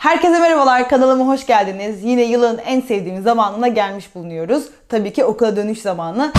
Herkese merhabalar, kanalıma hoş geldiniz. Yine yılın en sevdiğim zamanına gelmiş bulunuyoruz. Tabii ki okula dönüş zamanı.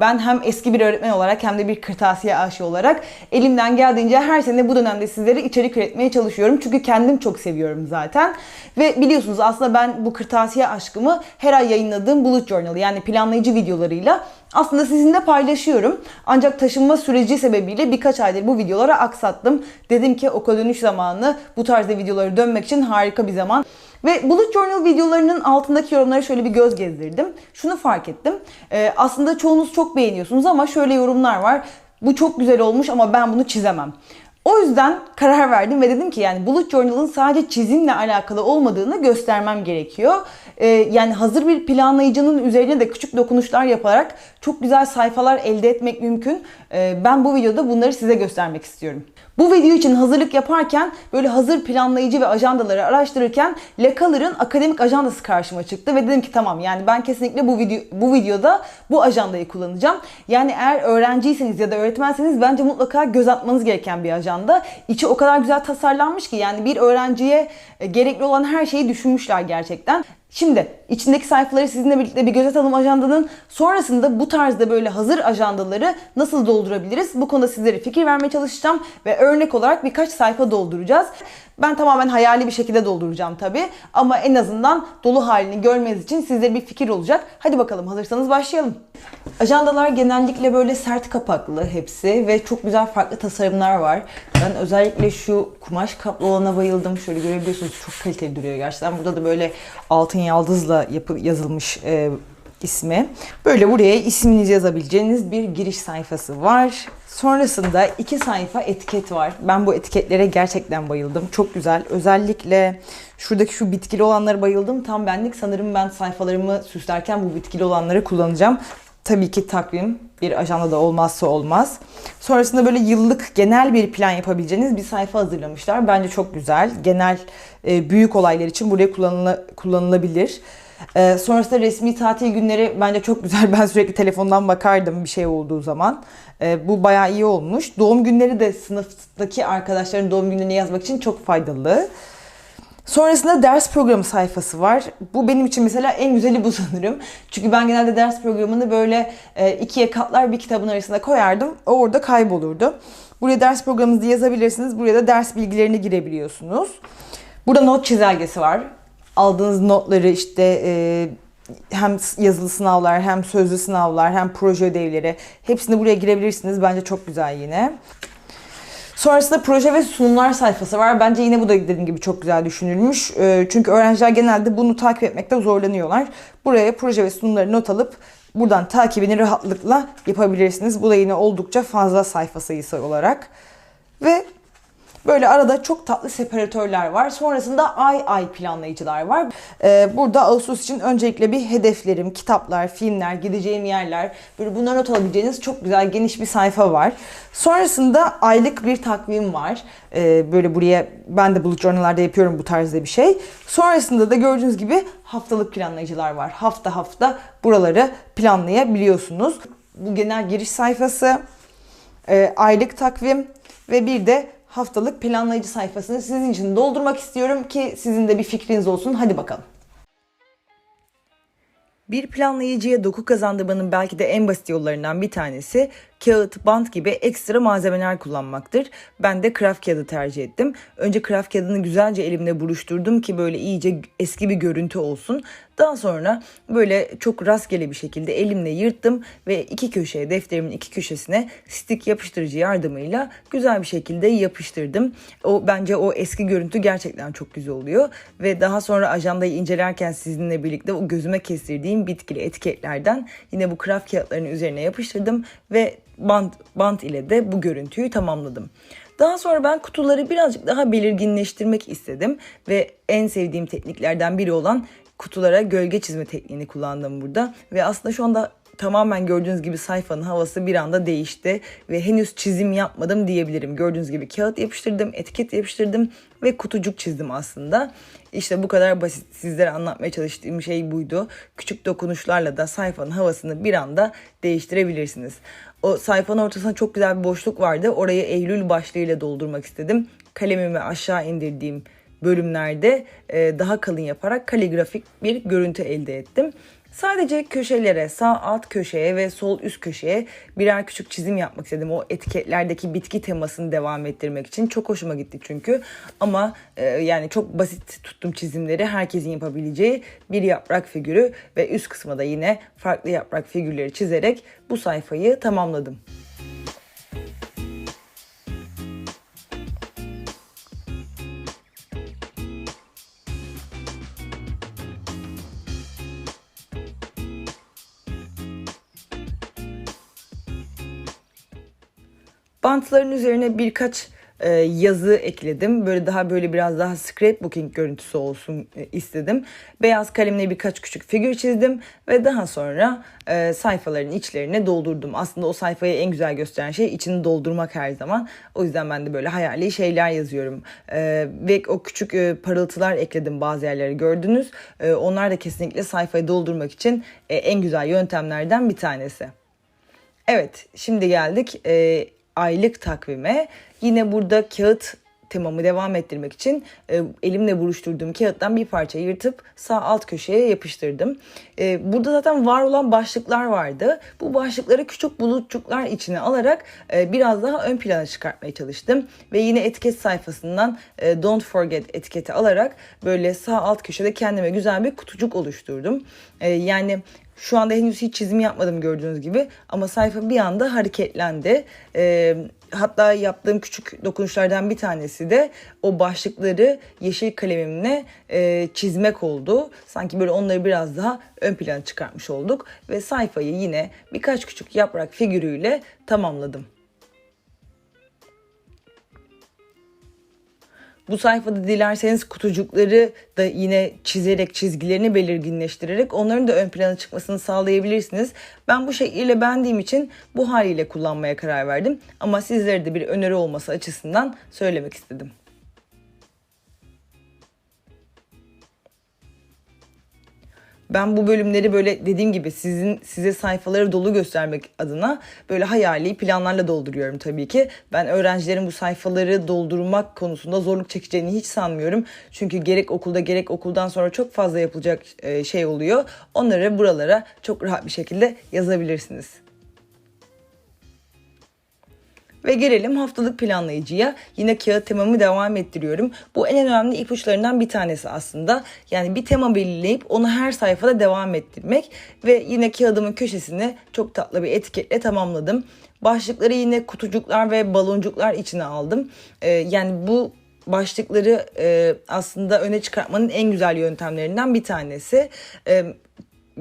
Ben hem eski bir öğretmen olarak hem de bir kırtasiye aşığı olarak elimden geldiğince her sene bu dönemde sizlere içerik üretmeye çalışıyorum. Çünkü kendim çok seviyorum zaten. Ve biliyorsunuz aslında ben bu kırtasiye aşkımı her ay yayınladığım Bullet Journal yani planlayıcı videolarıyla aslında sizinle paylaşıyorum. Ancak taşınma süreci sebebiyle birkaç aydır bu videolara aksattım. Dedim ki okula dönüş zamanı bu tarzda videoları dönmek için harika bir zaman. Ve Bullet Journal videolarının altındaki yorumlara şöyle bir göz gezdirdim. Şunu fark ettim. Ee, aslında çoğunuz çok beğeniyorsunuz ama şöyle yorumlar var. Bu çok güzel olmuş ama ben bunu çizemem. O yüzden karar verdim ve dedim ki yani Bullet Journal'ın sadece çizimle alakalı olmadığını göstermem gerekiyor. Ee, yani hazır bir planlayıcının üzerine de küçük dokunuşlar yaparak çok güzel sayfalar elde etmek mümkün. Ee, ben bu videoda bunları size göstermek istiyorum. Bu video için hazırlık yaparken böyle hazır planlayıcı ve ajandaları araştırırken Le Color'ın akademik ajandası karşıma çıktı ve dedim ki tamam yani ben kesinlikle bu video bu videoda bu ajandayı kullanacağım. Yani eğer öğrenciyseniz ya da öğretmenseniz bence mutlaka göz atmanız gereken bir ajanda. İçi o kadar güzel tasarlanmış ki yani bir öğrenciye e, gerekli olan her şeyi düşünmüşler gerçekten. Şimdi içindeki sayfaları sizinle birlikte bir göz atalım ajandanın. Sonrasında bu tarzda böyle hazır ajandaları nasıl doldurabiliriz? Bu konuda sizlere fikir vermeye çalışacağım ve örnek olarak birkaç sayfa dolduracağız. Ben tamamen hayali bir şekilde dolduracağım tabi ama en azından dolu halini görmeniz için sizlere bir fikir olacak. Hadi bakalım hazırsanız başlayalım. Ajandalar genellikle böyle sert kapaklı hepsi ve çok güzel farklı tasarımlar var. Ben özellikle şu kumaş kaplı olana bayıldım. Şöyle görebiliyorsunuz çok kaliteli duruyor gerçekten. Burada da böyle altın yaldızla yapı, yazılmış e, ismi. Böyle buraya isminizi yazabileceğiniz bir giriş sayfası var. Sonrasında iki sayfa etiket var. Ben bu etiketlere gerçekten bayıldım. Çok güzel. Özellikle şuradaki şu bitkili olanlara bayıldım. Tam benlik sanırım ben sayfalarımı süslerken bu bitkili olanları kullanacağım. Tabii ki takvim bir ajanda da olmazsa olmaz. Sonrasında böyle yıllık genel bir plan yapabileceğiniz bir sayfa hazırlamışlar. Bence çok güzel. Genel e, büyük olaylar için buraya kullanıla, kullanılabilir. Ee, sonrasında resmi tatil günleri bence çok güzel. Ben sürekli telefondan bakardım bir şey olduğu zaman. Ee, bu bayağı iyi olmuş. Doğum günleri de sınıftaki arkadaşların doğum günlerini yazmak için çok faydalı. Sonrasında ders programı sayfası var. Bu benim için mesela en güzeli bu sanırım. Çünkü ben genelde ders programını böyle e, ikiye katlar bir kitabın arasında koyardım. O orada kaybolurdu. Buraya ders programınızı yazabilirsiniz. Buraya da ders bilgilerini girebiliyorsunuz. Burada not çizelgesi var aldığınız notları işte e, hem yazılı sınavlar hem sözlü sınavlar hem proje ödevleri hepsini buraya girebilirsiniz. Bence çok güzel yine. Sonrasında proje ve sunumlar sayfası var. Bence yine bu da dediğim gibi çok güzel düşünülmüş. E, çünkü öğrenciler genelde bunu takip etmekte zorlanıyorlar. Buraya proje ve sunumları not alıp buradan takibini rahatlıkla yapabilirsiniz. Bu da yine oldukça fazla sayfa sayısı olarak. Ve Böyle arada çok tatlı separatörler var. Sonrasında ay ay planlayıcılar var. Ee, burada Ağustos için öncelikle bir hedeflerim, kitaplar, filmler, gideceğim yerler, böyle bunları not alabileceğiniz çok güzel geniş bir sayfa var. Sonrasında aylık bir takvim var. Ee, böyle buraya ben de Bullet Journal'larda yapıyorum bu tarzda bir şey. Sonrasında da gördüğünüz gibi haftalık planlayıcılar var. Hafta hafta buraları planlayabiliyorsunuz. Bu genel giriş sayfası, e, aylık takvim ve bir de haftalık planlayıcı sayfasını sizin için doldurmak istiyorum ki sizin de bir fikriniz olsun. Hadi bakalım. Bir planlayıcıya doku kazandırmanın belki de en basit yollarından bir tanesi kağıt, bant gibi ekstra malzemeler kullanmaktır. Ben de kraft kağıdı tercih ettim. Önce kraft kağıdını güzelce elimle buruşturdum ki böyle iyice eski bir görüntü olsun. Daha sonra böyle çok rastgele bir şekilde elimle yırttım ve iki köşeye defterimin iki köşesine stik yapıştırıcı yardımıyla güzel bir şekilde yapıştırdım. O bence o eski görüntü gerçekten çok güzel oluyor ve daha sonra ajandayı incelerken sizinle birlikte o gözüme kestirdiğim bitkili etiketlerden yine bu kraft kağıtlarının üzerine yapıştırdım ve bant, bant ile de bu görüntüyü tamamladım. Daha sonra ben kutuları birazcık daha belirginleştirmek istedim ve en sevdiğim tekniklerden biri olan kutulara gölge çizme tekniğini kullandım burada. Ve aslında şu anda tamamen gördüğünüz gibi sayfanın havası bir anda değişti ve henüz çizim yapmadım diyebilirim. Gördüğünüz gibi kağıt yapıştırdım, etiket yapıştırdım ve kutucuk çizdim aslında. İşte bu kadar basit sizlere anlatmaya çalıştığım şey buydu. Küçük dokunuşlarla da sayfanın havasını bir anda değiştirebilirsiniz. O sayfanın ortasında çok güzel bir boşluk vardı. Orayı Eylül başlığıyla doldurmak istedim. Kalemimi aşağı indirdiğim bölümlerde daha kalın yaparak kaligrafik bir görüntü elde ettim. Sadece köşelere, sağ alt köşeye ve sol üst köşeye birer küçük çizim yapmak istedim. O etiketlerdeki bitki temasını devam ettirmek için. Çok hoşuma gitti çünkü. Ama e, yani çok basit tuttum çizimleri. Herkesin yapabileceği bir yaprak figürü ve üst kısma da yine farklı yaprak figürleri çizerek bu sayfayı tamamladım. Bantların üzerine birkaç e, yazı ekledim. Böyle daha böyle biraz daha scrapbooking görüntüsü olsun e, istedim. Beyaz kalemle birkaç küçük figür çizdim ve daha sonra e, sayfaların içlerine doldurdum. Aslında o sayfayı en güzel gösteren şey içini doldurmak her zaman. O yüzden ben de böyle hayali şeyler yazıyorum. E, ve o küçük e, parıltılar ekledim bazı yerlere gördünüz. E, onlar da kesinlikle sayfayı doldurmak için e, en güzel yöntemlerden bir tanesi. Evet, şimdi geldik e, aylık takvime. Yine burada kağıt temamı devam ettirmek için e, elimle buruşturduğum kağıttan bir parça yırtıp sağ alt köşeye yapıştırdım. E, burada zaten var olan başlıklar vardı. Bu başlıkları küçük bulutçuklar içine alarak e, biraz daha ön plana çıkartmaya çalıştım. Ve yine etiket sayfasından e, Don't Forget etiketi alarak böyle sağ alt köşede kendime güzel bir kutucuk oluşturdum. E, yani şu anda henüz hiç çizim yapmadım gördüğünüz gibi ama sayfa bir anda hareketlendi. Ee, hatta yaptığım küçük dokunuşlardan bir tanesi de o başlıkları yeşil kalemimle e, çizmek oldu. Sanki böyle onları biraz daha ön plana çıkartmış olduk ve sayfayı yine birkaç küçük yaprak figürüyle tamamladım. Bu sayfada dilerseniz kutucukları da yine çizerek, çizgilerini belirginleştirerek onların da ön plana çıkmasını sağlayabilirsiniz. Ben bu şekliyle beğendiğim için bu haliyle kullanmaya karar verdim. Ama sizlere de bir öneri olması açısından söylemek istedim. Ben bu bölümleri böyle dediğim gibi sizin size sayfaları dolu göstermek adına böyle hayali planlarla dolduruyorum tabii ki. Ben öğrencilerin bu sayfaları doldurmak konusunda zorluk çekeceğini hiç sanmıyorum. Çünkü gerek okulda gerek okuldan sonra çok fazla yapılacak e, şey oluyor. Onları buralara çok rahat bir şekilde yazabilirsiniz. Ve gelelim haftalık planlayıcıya. Yine kağıt temamı devam ettiriyorum. Bu en önemli ipuçlarından bir tanesi aslında. Yani bir tema belirleyip onu her sayfada devam ettirmek. Ve yine kağıdımın köşesini çok tatlı bir etiketle tamamladım. Başlıkları yine kutucuklar ve baloncuklar içine aldım. Ee, yani bu başlıkları e, aslında öne çıkartmanın en güzel yöntemlerinden bir tanesi. E,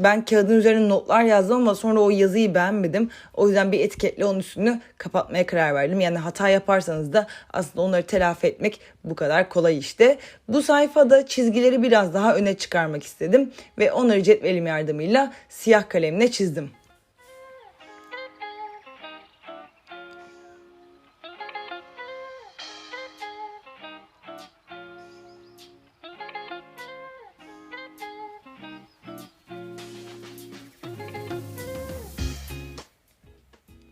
ben kağıdın üzerine notlar yazdım ama sonra o yazıyı beğenmedim. O yüzden bir etiketle onun üstünü kapatmaya karar verdim. Yani hata yaparsanız da aslında onları telafi etmek bu kadar kolay işte. Bu sayfada çizgileri biraz daha öne çıkarmak istedim ve onları cetvelim yardımıyla siyah kalemle çizdim.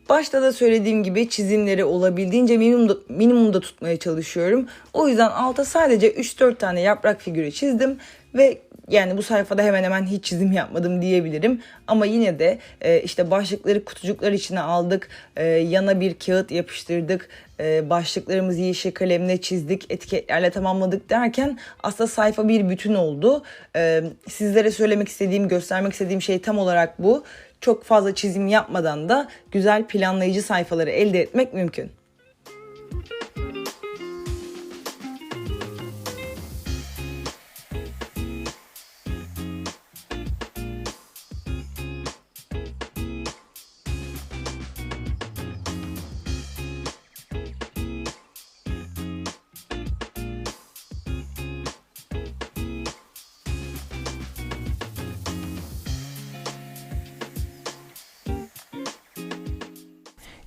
Başta da söylediğim gibi çizimleri olabildiğince minimumda, minimumda tutmaya çalışıyorum. O yüzden alta sadece 3-4 tane yaprak figürü çizdim ve yani bu sayfada hemen hemen hiç çizim yapmadım diyebilirim. Ama yine de e, işte başlıkları kutucuklar içine aldık. E, yana bir kağıt yapıştırdık. E, başlıklarımızı yeşil kalemle çizdik. Etiketlerle tamamladık derken aslında sayfa bir bütün oldu. E, sizlere söylemek istediğim, göstermek istediğim şey tam olarak bu çok fazla çizim yapmadan da güzel planlayıcı sayfaları elde etmek mümkün.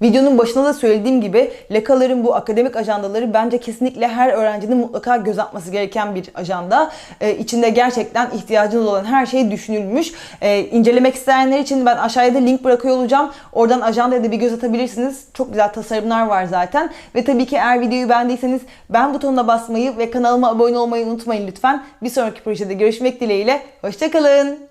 Videonun başında da söylediğim gibi Lekalar'ın bu akademik ajandaları bence kesinlikle her öğrencinin mutlaka göz atması gereken bir ajanda. Ee, içinde gerçekten ihtiyacınız olan her şey düşünülmüş. Ee, incelemek isteyenler için ben aşağıya da link bırakıyor olacağım. Oradan ajandaya da bir göz atabilirsiniz. Çok güzel tasarımlar var zaten. Ve tabii ki eğer videoyu beğendiyseniz beğen butonuna basmayı ve kanalıma abone olmayı unutmayın lütfen. Bir sonraki projede görüşmek dileğiyle. Hoşçakalın.